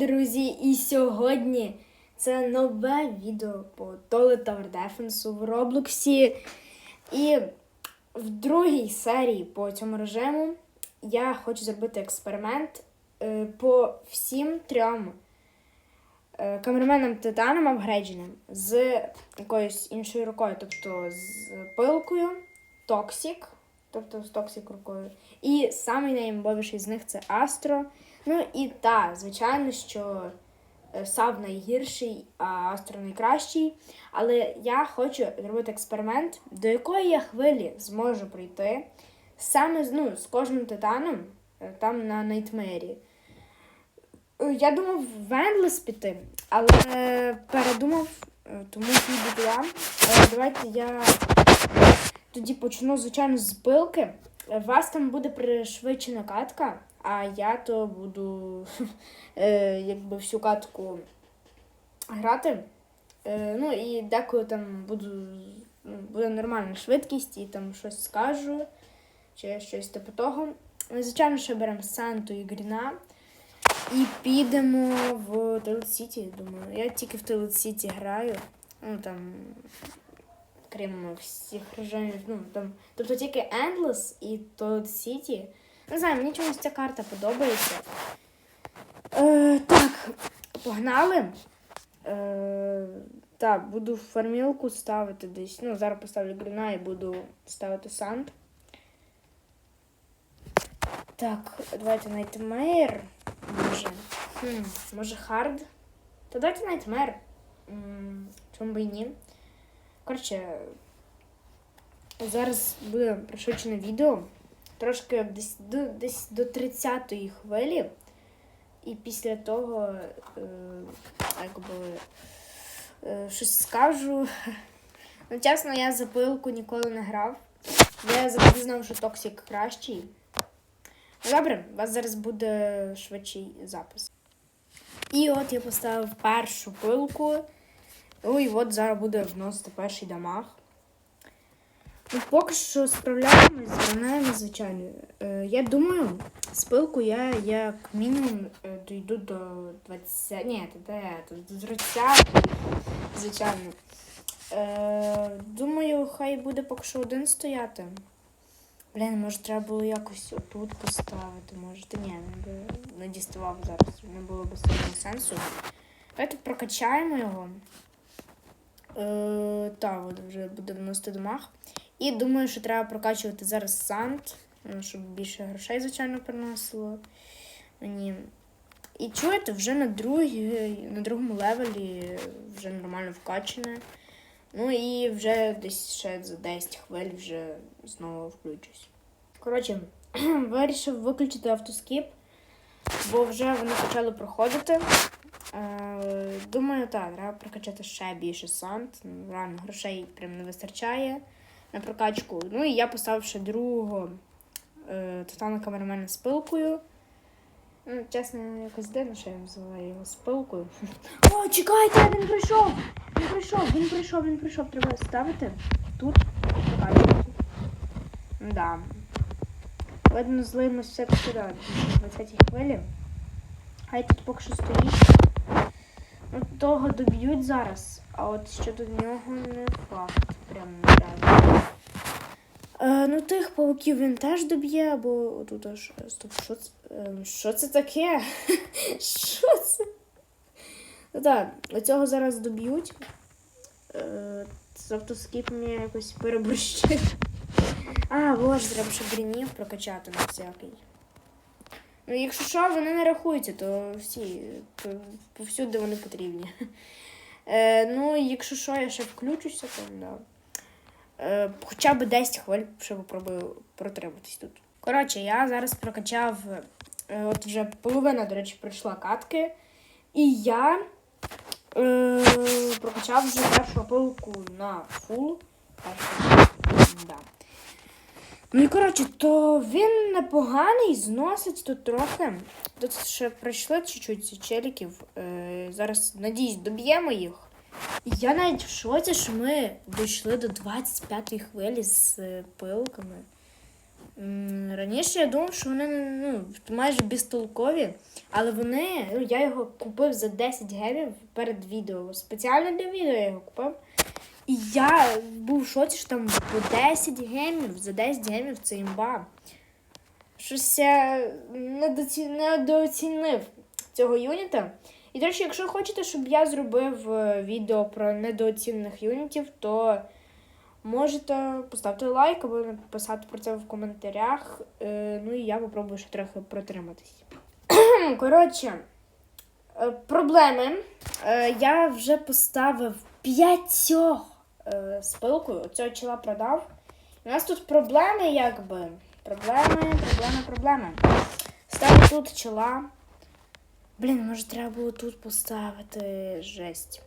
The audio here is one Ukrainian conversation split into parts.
друзі! І сьогодні це нове відео по Toilet Tower Defense в Роблоксі. І в другій серії по цьому режиму я хочу зробити експеримент е, по всім трьом е, камераменам титаном апгрейдженим з якоюсь іншою рукою, тобто з пилкою, Токсік, тобто з Токсік рукою. І найімбовіший з них це Астро. Ну і так, звичайно, що е, Сав найгірший, а Астро найкращий. Але я хочу зробити експеримент, до якої я хвилі зможу прийти саме ну, з кожним титаном е, там на Найтмері. Е, Я думав в Endless піти, але передумав, тому піду я. Давайте я тоді почну, звичайно, з пилки. У вас там буде пришвидшена катка, а я то буду е, якби всю катку грати. Е, ну і деколи там буду, ну, буде нормальна швидкість і там щось скажу, чи щось типу того. Звичайно, ще беремо Санту і Гріна. І підемо в Сіті, думаю. Я тільки в Сіті граю. Ну там крім всіх режимів. Ну, там, тобто тільки Endless і City. Не знаю, мені чомусь ця карта подобається. Е, так, погнали. Е, так, буду фармілку ставити десь. Ну, зараз поставлю грина і буду ставити санд. Так, давайте Nightmare. Може. Хм, може хард? Та давайте Nightmare. Чому би і ні? Коротше, зараз буде пришвидшене відео. Трошки десь до, десь до 30-ї хвилі. І після того е, якби, е, щось скажу. Ну, чесно, я за пилку ніколи не грав. Я завжди знав, що Токсік кращий. Ну, добре, у вас зараз буде швидший запис. І от я поставив першу пилку. Ну і от зараз буде вносити перший дамаг. Ну, поки що справляємось з гранею, звичайно. Е, я думаю, з пилку я як мінімум е, дійду до 20. Ні, то де? До 30, звичайно. Е, думаю, хай буде поки що один стояти. Блін, може треба було якось отут поставити, може. Та ні, не, не діставав зараз. Не було б сильного сенсу. Давайте прокачаємо його. Е, так, от вже буде вносити домах. І думаю, що треба прокачувати зараз сант, ну, щоб більше грошей, звичайно, приносило мені. І чуєте, вже на, другій, на другому левелі вже нормально вкачане. Ну і вже десь ще за 10 хвиль вже знову включусь. Коротше, вирішив виключити автоскіп, бо вже вони почали проходити. Е, Думаю, так, треба прокачати ще більше сант. Ну, Реально, грошей прям не вистачає на прокачку. Ну і я поставив ще другого е, тотального камерамена з пилкою. Ну, чесно, якось дивно, що я називаю його з пилкою. О, чекайте, він прийшов! Він прийшов, він прийшов, він прийшов. Треба ставити тут прокачувати. Да. Видно, злимось все-таки на 20-й хвилі. Хай тут поки що стоїть. Ну, того доб'ють зараз, а от щодо нього не факт. Прям нереально. Е, ну, тих пауків він теж доб'є, або тут аж. Стоп, що це? Е, що це таке? що це? Ну так, цього зараз доб'ють. Е, з автоскіп мені якось переборщив. А, боже, треба ще грінів прокачати на всякий. Ну, якщо що, вони не рахуються, то всі, повсюди вони потрібні. Е, ну, якщо що, я ще включуся, то да. Е, хоча б 10 хвиль ще попробую протриматись тут. Коротше, я зараз прокачав, е, от вже половина, до речі, пройшла катки. І я е, прокачав вже першу пилку на фул. Да. Ну і коротше, то він непоганий, зносить тут трохи. Тут ще пройшли чуть-чуть челіків. Е, зараз, надіюсь, доб'ємо їх. Я навіть в шоці, що ми дійшли до 25-ї хвилі з е, пилками. Раніше я думав, що вони ну, майже безтолкові, але вони, ну, я його купив за 10 гемів перед відео. Спеціально для відео я його купив. І я був в шоці, що там по 10 гемів, за 10 гемів це імба. Щось я недоці... недооцінив цього юніта. І, до речі, якщо хочете, щоб я зробив е, відео про недооцінених юнітів, то можете поставити лайк або написати про це в коментарях. Е, Ну і я попробую ще трохи протриматись. Коротше, е, проблеми. Я вже поставив п'ятьох е, спилкою. Оцього чола продав. У нас тут проблеми, якби. Проблеми, проблеми, проблеми. Ставлю тут чола. Блін, може треба було тут поставити жесть.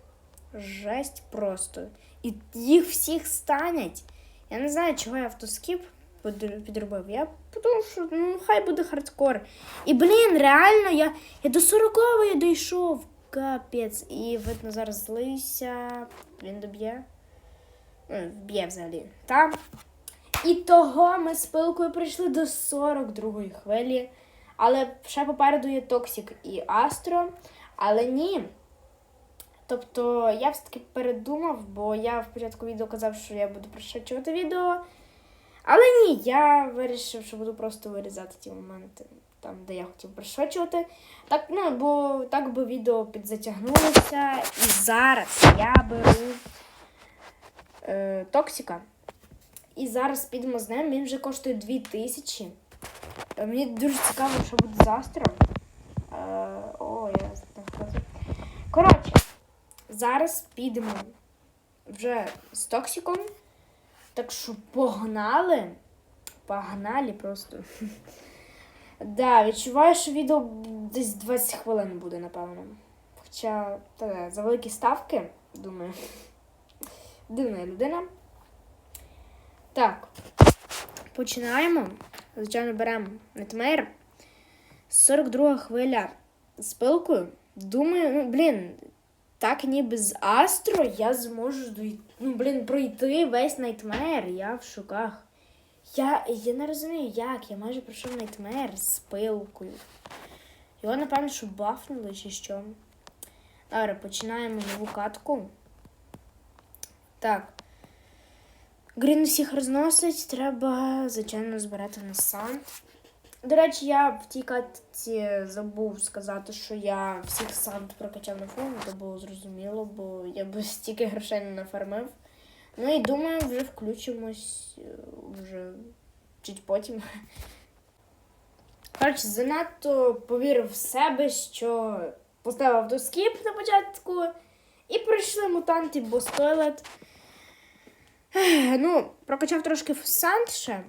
Жесть просто. І їх всіх станять. Я не знаю, чого я автоскіп підр- підробив. Я подумав, що ну, хай буде хардкор. І блін, реально, я, я до 40-ї дійшов. Капець. І видно, зараз злився. Він доб'є. Ну, Вб'є взагалі. Та. І того ми з пилкою прийшли до 42-ї хвилі. Але ще попереду є Токсік і Астро. Але ні. Тобто я все-таки передумав, бо я в початку відео казав, що я буду пришвидшувати відео. Але ні, я вирішив, що буду просто вирізати ті моменти, там, де я хотів пришвидшувати. Так, ну, бо так би відео підзатягнулося. І зараз я беру е, Токсіка. І зараз підемо з ним. Він вже коштує 2000. Е, Мені дуже цікаво, що буде з Астро. Е, о, я не вказую. Коротше, зараз підемо вже з Токсиком. Так що погнали. Погнали просто. Да, відчуваю, що відео десь 20 хвилин буде, напевно. Хоча та, за великі ставки, думаю. Дивна людина. Так. Починаємо. Звичайно, беремо нетмейр. 42 хвиля з пилкою. Думаю, ну, блін, так ніби з Астро я зможу дойти, ну, блін, пройти весь найтмер. Я в шоках. Я, я не розумію, як. Я майже пройшов найтмер з пилкою. Його, напевно, що бафнули чи що. Добре, починаємо нову катку. Так. Грін всіх розносить, треба, звичайно, збирати на сан. До речі, я в тій катці забув сказати, що я всіх санд прокачав на фон, це було зрозуміло, бо я б стільки грошей не нафармив. Ну і думаю, вже включимось е, вже чуть потім. Коротше, занадто повірив в себе, що поставив автоскіп на початку і пройшли мутанти, бо стойлет. Ну, прокачав трошки санд ще.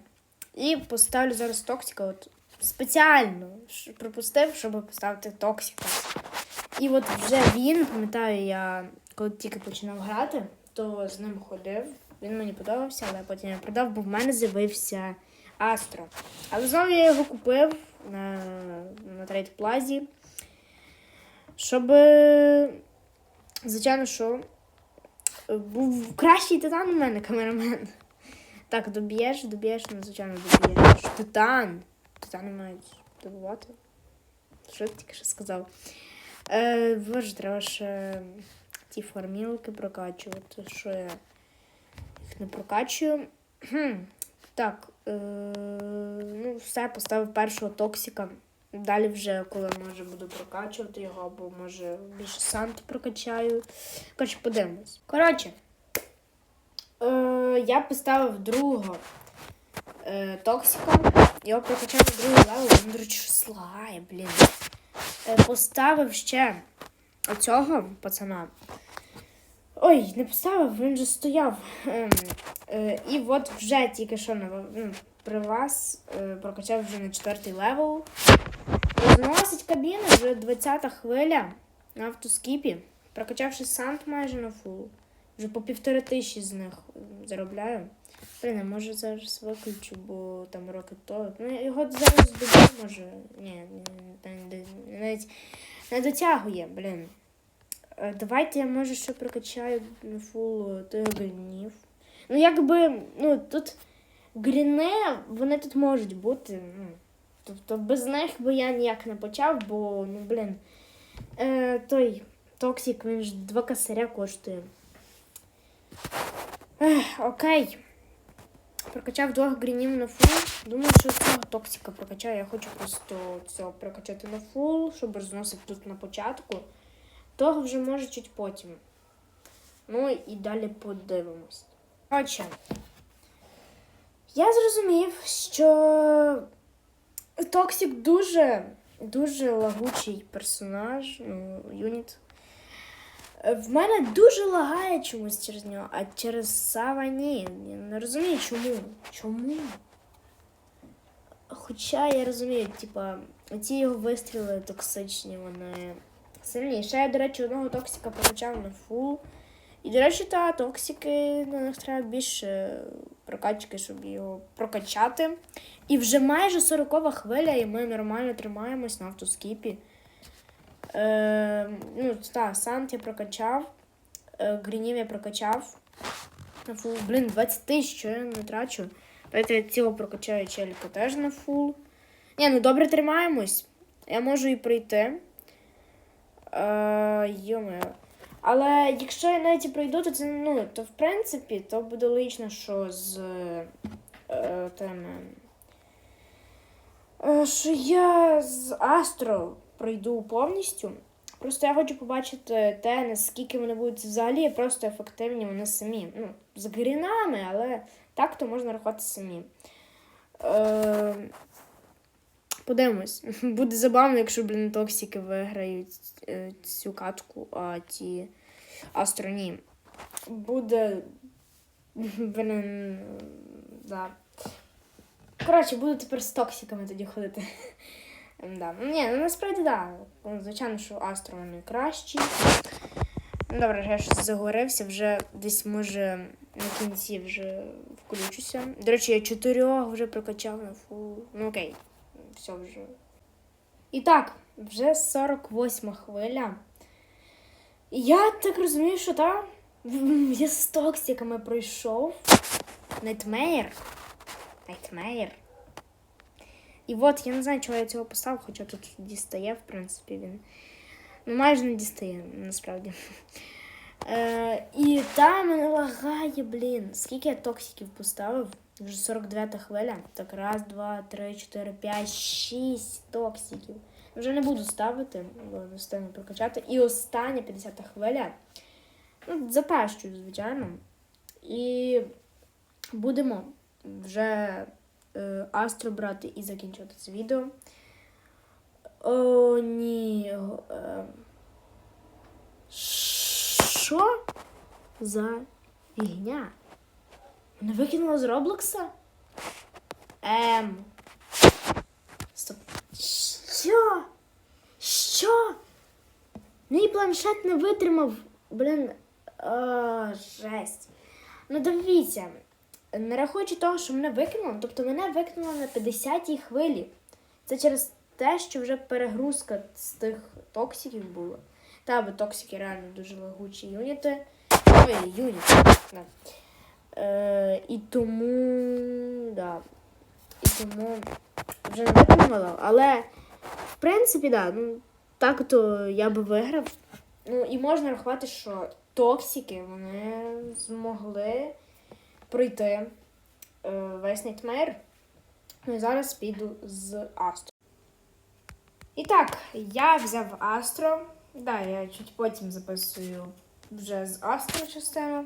І поставлю зараз токсика. От спеціально пропустив, щоб поставити токсика. І от вже він, пам'ятаю, я коли тільки починав грати, то з ним ходив. Він мені подобався, але потім я продав, бо в мене з'явився Астро. Але знову я його купив на, на трейд плазі. Щоб, е, звичайно, що е, був кращий титан у мене камерамен. Так, доб'єш, доб'єш, ну, звичайно, доб'єш. Титан. Титани мають добувати. Що ти тільки що сказав? Е, боже, треба ще ті формілки прокачувати, що я їх не прокачую. Хм. Так, е, ну, все, поставив першого токсика. Далі вже, коли може буду прокачувати його, або може більше сант прокачаю. Коротше, подивимось. Коротше, е, я поставив другого е, токсика. Його прокачав другий левел, він, до речі, щось лагає, блін. Е, поставив ще оцього пацана. Ой, не поставив, він же стояв. Ем, е, і от вже тільки що на, ну, при вас е, прокачав вже на четвертий левел. Розносить кабіни, вже 20-та хвиля на автоскіпі. Прокачавши сант майже на фул. Вже по півтори тисячі з них заробляю. Блін, я може зараз виключу, бо там роки то. Ну, його зараз добре може. Ні, навіть не дотягує, блін. Е, Давайте я може ще прокачаю фул тих гринів. Ну, якби, ну, тут Гріне, вони тут можуть бути. Ну, тобто без них би я ніяк не почав, бо, ну, блін, е, той токсик, він ж два косаря коштує. Ех, окей. Прокачав двох грінів на фул. Думаю, що цього токсика прокачаю. Я хочу просто цього прокачати на фул, щоб розносити тут на початку. Того вже може чуть потім. Ну і далі подивимось. Коротше, я зрозумів, що Токсик дуже, дуже лагучий персонаж, ну, юніт. В мене дуже лагає чомусь через нього, а через Сава ні. Я не розумію, чому. Чому? Хоча я розумію, типа, ці його вистріли токсичні, вони сильні. Ще я, до речі, одного токсика прокачав на фул. І, до речі, та токсики на них треба більше прокачки, щоб його прокачати. І вже майже 40 хвиля, і ми нормально тримаємось на автоскіпі. Е, ну, так, Сант я прокачав. Е, Грінів я прокачав. На фул. Блін, 20 тисяч, що я не трачу. Давайте я цього прокачаю челіка теж на фул. Ні, ну добре тримаємось. Я можу і пройти. Е, йоме. Але якщо я навіть пройду, то це ну, то в принципі, то буде логічно, що з е, теми. Е, що я з Астро пройду повністю. Просто я хочу побачити те, наскільки вони будуть взагалі просто ефективні вони самі. Ну, з грінами, але так то можна рахувати самі. Е, подивимось. Буде забавно, якщо, блін, токсики виграють е, цю катку, а ті Астро ні. Буде. Блін. Да. Коротше, буду тепер з токсиками тоді ходити. Да. Ні, ну насправді да. Ну, Звичайно, що Астро вони кращі. Добре, я щось заговорився, вже десь може на кінці вже включуся. До речі, я чотирьох вже прокачав на фул. Ну окей, все вже. І так, вже 48 хвиля. Я так розумію, що так. Я з токсиками пройшов. Найтмейр. Найтмейр. І от я не знаю, чого я цього поставив, хоча тут дістає, в принципі, він. Ну, майже не дістає, насправді. Е, і там мене лагає, блін. Скільки я токсиків поставив? Вже 49 хвиля. Так, раз, два, три, чотири, п'ять, шість токсиків. Вже не буду ставити, бо встигну прокачати. І остання 50 хвиля. Ну, запащую, звичайно. І будемо вже е, Астро брати і закінчувати це відео. О, ні. Е, що за фігня? Мене викинуло з Роблокса? Ем. Стоп. Що? Що? Мій планшет не витримав. Блін. О, жесть. Ну дивіться, не рахуючи того, що мене викинуло, тобто мене викинуло на 50-й хвилі. Це через те, що вже перегрузка з тих токсиків була. Та, бо токсики реально дуже лагучі юніти. Ой, юніти. Е, і тому. Да. І тому вже не виконувала. Але, в принципі, да, ну, так то я би виграв. Ну, і можна рахувати, що токсики вони змогли пройти е, весь Найтмейр. Ну і зараз піду з Астро. І так, я взяв Астро. Да, я чуть потім записую вже з Астро частину.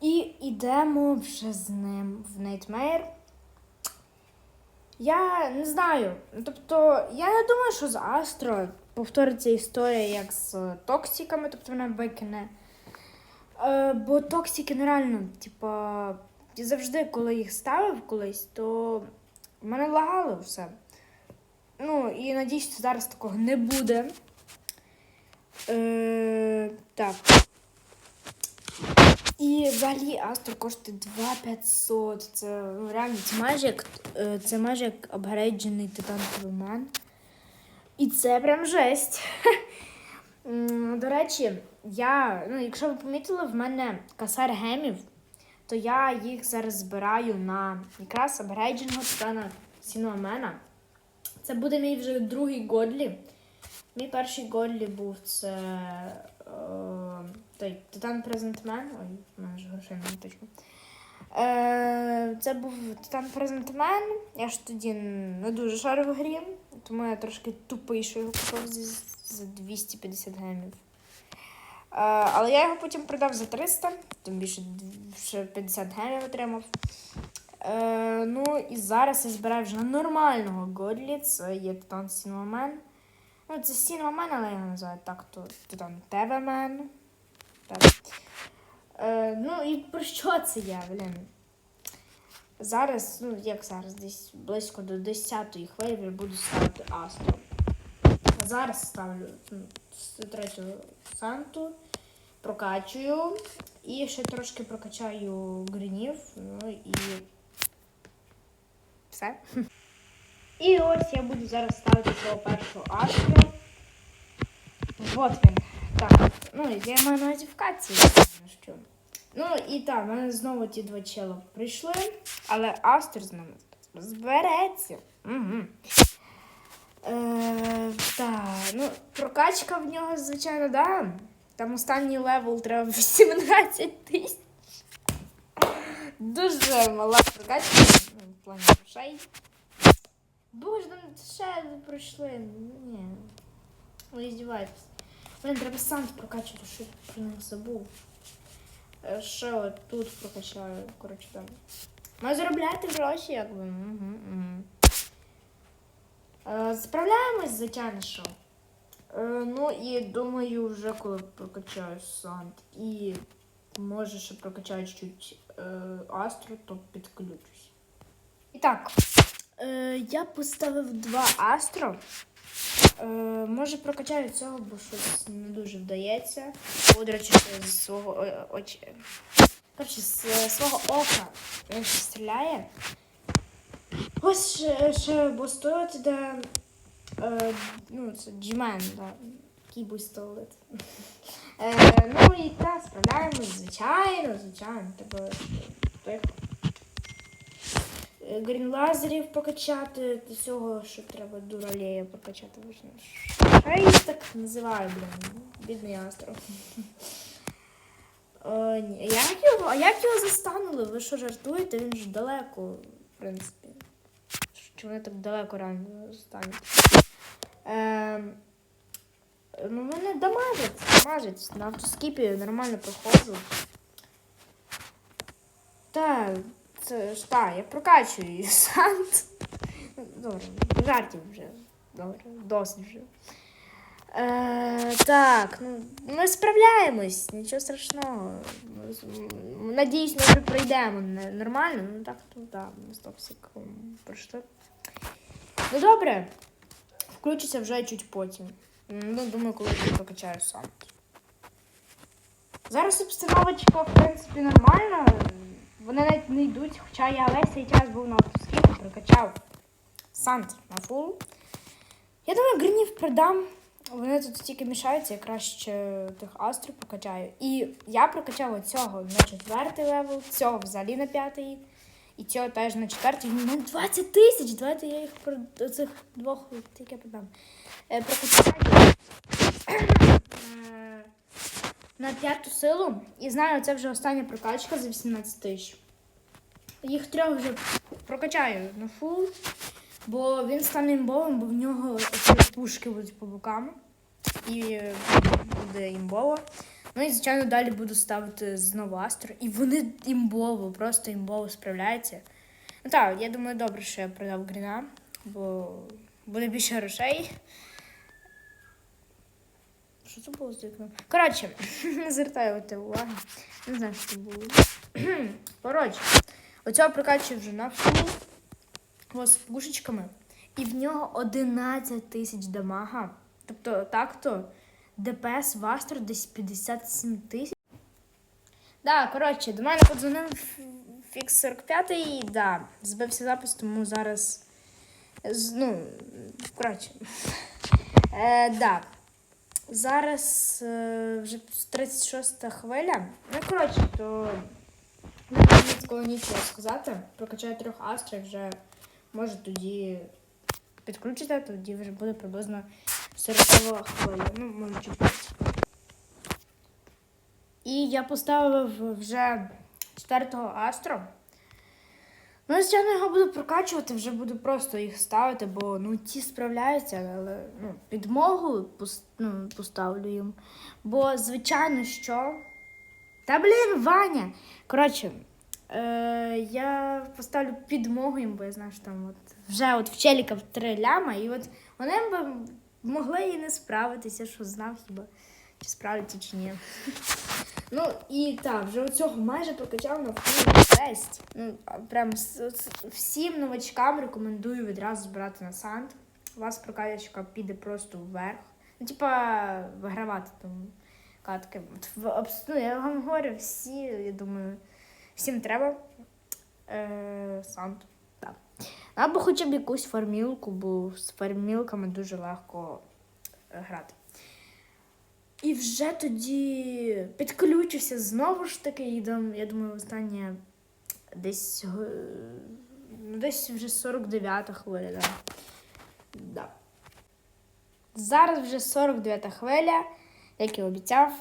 І йдемо вже з ним в Nightmare. Я не знаю. Тобто, я не думаю, що з Астро повториться історія, як з токсиками, тобто вона викине. Е, бо токсики нереально, типа, завжди, коли їх ставив колись, то в мене лагало все. Ну, і надіюсь, що зараз такого не буде. Е, так. І взагалі Астро коштує 2500. Це ну, реально це майже як е, це майже як апгрейджений титановий ман. І це прям жесть. До речі, я, ну, якщо ви помітили, в мене касар гемів то я їх зараз збираю на якраз апгрейдженого титана Сіномена. Це буде мій вже другий Годлі. Мій перший Годлі був це е, той Титан Презентмен. Ой, в мене ж грошей не точно. Е, це був Титан Презентмен. Я ж тоді не дуже шарив в грі, тому я трошки тупий, його купив за, за 250 гемів. Е, але я його потім продав за 300, тим більше 50 гемів отримав. Е, ну і зараз я збираю вже нормального Годлі, це є Титан Сінвамен. Ну, це Сінвамен, але я його називаю так, то Титан Тевемен. Так. Е, ну і про що це я, блін? Зараз, ну як зараз, десь близько до 10-ї хвилі буду ставити Астро. А зараз ставлю ну, з Санту, прокачую. І ще трошки прокачаю гринів. Ну і все. І ось я буду зараз ставити свого першого Астро. Вот він. Так, ну я маю на увазі в що. Ну і так, в мене знову ті два чела прийшли, але Астер з ними розбереться. Угу. Е, так, ну, прокачка в нього, звичайно, да. Там останній левел треба 18 тисяч. Дуже мала прокачка, ну, в плані грошей. Боже, там ще пройшли. Ні. Ви здіваєтесь. Блин, треба сам прокачувати, що про них забув. Е, Ще от тут прокачаю, коротше там. Маю заробляти гроші, якби. Угу, угу. Е, справляємось, звичайно, що. Е, ну і думаю, вже коли прокачаю Сант і може ще прокачаю чуть е, Астро, то підключусь. І так, е, я поставив два Астро. Е, може прокачаю цього, бо щось не дуже вдається. О, до з свого е, очі. Коротше, з е, свого ока він стріляє. Ось ще, ще бостоїть, де. Е, ну, це Джімен, да. Який бустолит. Е, ну і так, справляємось, звичайно, звичайно. Треба е, грінлазерів покачати, до цього, що треба дуралея покачати. А я їх так називаю, блін. Бідний остров. О, ні. Як його, а як його застанули? Ви що жартуєте? Він ж далеко, в принципі. Чи вони так далеко реально стануть? Ем, ну, мене дамажить, дамажить. На автоскіпі нормально проходжу. Так, так, я прокачую її сант. Ну, Добре, жартів вже. Добре, досить вже. Е, так, ну ми справляємось, нічого страшного. Ми з- м, Надіюсь, ми вже пройдемо не- нормально. Ну так, то так, ми з токсиком пройшли. Ну добре. Включиться вже чуть потім. М, Ну, думаю, коли я прокачаю сам. Зараз обстановочка, в принципі, нормальна. Вони навіть не йдуть, хоча я весь цей час був на автоскіпі, прокачав сант на фул. Я думаю, гринів продам. Вони тут тільки мішаються, я краще тих астрів прокачаю. І я прокачав оцього на четвертий левел, цього взагалі на п'ятий. І цього теж на четвертий. У мене 20 тисяч. Давайте я їх про цих двох тільки продам. Е, прокачаю. На п'яту силу. І знаю, це вже остання прокачка за 18 тисяч. Їх трьох вже прокачаю на фул, бо він стане імбовим, бо в нього оці пушки будуть по бокам. І е, буде імбово. Ну і, звичайно, далі буду ставити знову Астро. І вони імбово, просто імбово справляються. Ну так, я думаю, добре, що я продав Гріна, бо буде більше грошей. Що це було з вікном? Коротше, не звертайте уваги. Не знаю, що було. Коротше, оцього прокачую вже на. Ось з пушечками. І в нього 11 тисяч дамага. Тобто, так-то ДПС в Астро десь 57 тисяч. Да, коротше, до мене подзвонив Фікс 45 і да, збився запис, тому зараз. Ну, коротше. Е, да. Зараз е, вже 36 хвиля. Ну, коротше, то такого нічого сказати. Прокачаю трьох астрів вже може тоді підключити, тоді вже буде приблизно 40 хвиля. Ну, може чуть. І я поставив вже четвертого астру. Ну, звичайно, його буду прокачувати, вже буду просто їх ставити, бо ну ті справляються, але ну, підмогу ну, поставлю їм. Бо, звичайно, що. Та блін, Ваня! Коротше, е, я поставлю підмогу їм, бо я знаю, що там от вже от в челіка три ляма, і от вони б могли і не справитися, що знав хіба, чи справляться, чи ні. Ну і так, вже оцього майже прокачав на фул тест. Ну, прям всім новачкам рекомендую відразу збирати на сант. У вас прокачка піде просто вверх. Ну, типа, вигравати там катки. Ну, я вам говорю, всі, я думаю, всім треба е, сант. Так. Або хоча б якусь формілку, бо з формілками дуже легко е, грати. І вже тоді підключуся знову ж таки, і я думаю, останнє десь, е, ну, десь вже 49-та хвиля. Да. Да. Зараз вже 49-та хвиля, як і обіцяв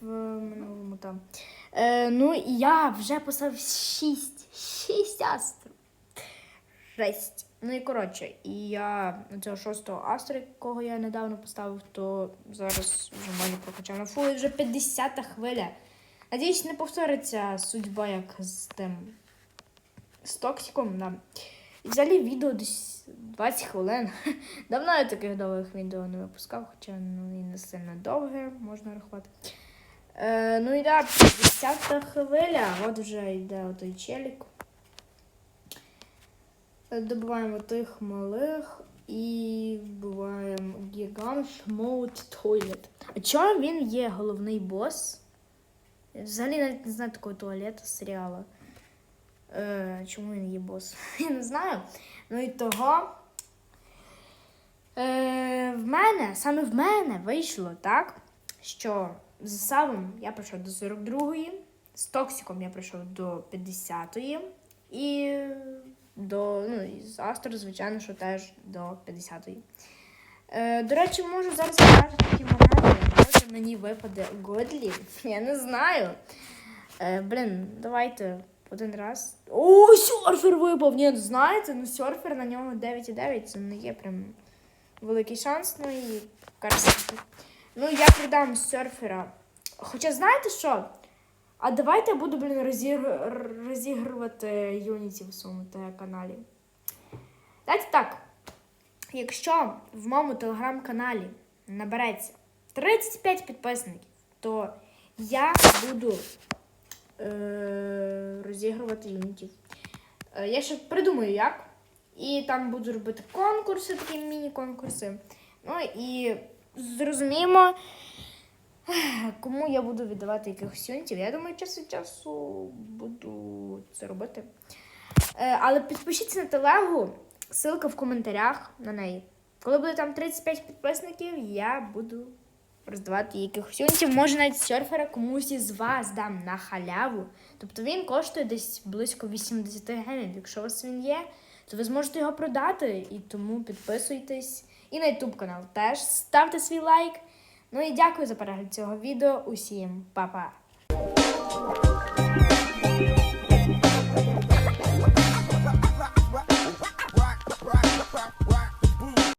в минулому там. Е, ну і я вже поставив 6. 6 астрів. Жесть. Ну і коротше, і я цього шостого астра, якого я недавно поставив, то зараз вже майже прокачав на фул, і вже 50-та хвиля. Надіюсь, не повториться судьба, як з тим з Токсиком. Да. І взагалі відео десь 20 хвилин. Давно я таких довгих відео не випускав, хоча ну, і не сильно довге, можна рахувати. Е, ну і да, 50-та хвиля, от вже йде отой челік. Добуваємо тих малих і вбиваємо гігант Mode Toilet. А чому він є головний бос? Взагалі навіть не знаю такого туалету з серіалу. Е, чому він є бос? Я не знаю. Ну і того. Е, в мене, саме в мене вийшло так, що з Савом я прийшов до 42-ї, з Токсиком я прийшов до 50-ї, і до, ну, з Астро, звичайно, що теж до 50-ї. Е, до речі, можу зараз показати такі монети. Може мені випаде Годлі. Я не знаю. Е, блін, давайте один раз. О, серфер випав! Ні, знаєте, ну серфер на ньому 9,9. Це не є прям великий шанс. Ну і кажеться. Ну, я придам серфера. Хоча знаєте що? А давайте я буду, блін, розігр... розігрувати Юніті в своєму каналі. Давайте так. Якщо в моєму телеграм-каналі набереться 35 підписників, то я буду е- розігрувати юнітів. Е, я ще придумаю як. І там буду робити конкурси, такі міні-конкурси. Ну і зрозуміємо, кому я буду віддавати якихось юнітів. Я думаю, час від часу буду це робити. Е, але підпишіться на телегу, ссылка в коментарях на неї. Коли буде там 35 підписників, я буду роздавати якихось юнітів. Може навіть серфера комусь із вас дам на халяву. Тобто він коштує десь близько 80 гривень. Якщо у вас він є, то ви зможете його продати. І тому підписуйтесь. І на YouTube канал теж ставте свій лайк. Ну і дякую за перегляд цього відео. Усім па-па!